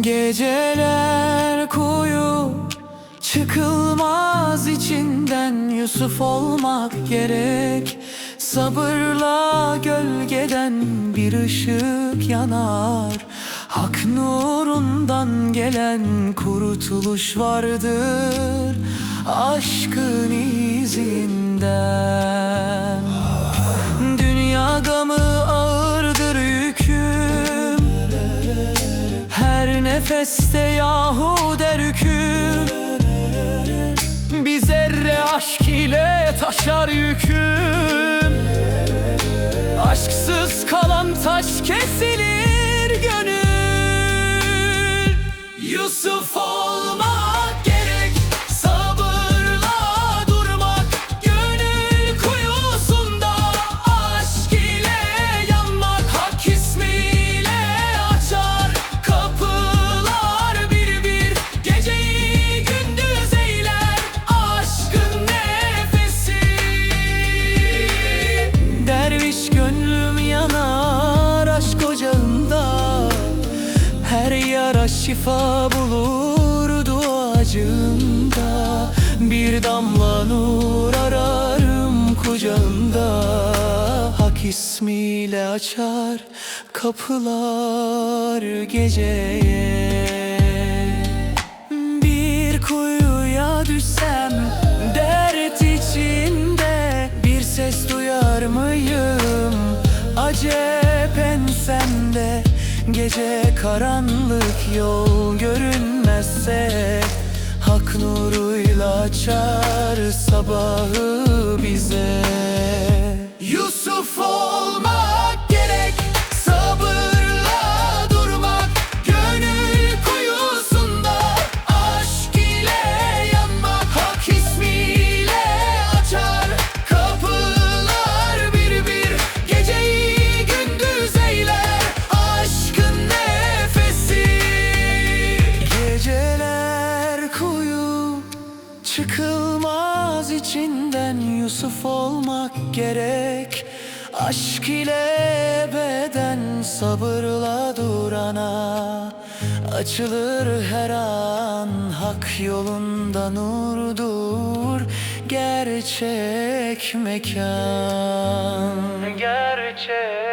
Geceler koyu Çıkılmaz içinden Yusuf olmak gerek Sabırla gölgeden bir ışık yanar. Hak nurundan gelen kurtuluş vardır Aşkın izinden. Dünya gamı ağırdır yüküm. Her nefeste yahu der hüküm Bir zerre aşk ile taşar yüküm Aşksız kalan taş kesilir yara şifa bulur duacımda Bir damla nur ararım kucağımda Hak ismiyle açar kapılar geceye. Bir kuyuya düşsem dert içinde Bir ses duyar mıyım? Acep ensemde Gece karanlık yol görünmezse Hak nuruyla açar sabahı bize içinden Yusuf olmak gerek. Aşk ile beden sabırla durana. Açılır her an hak yolunda nurdur. Gerçek mekan Gerçek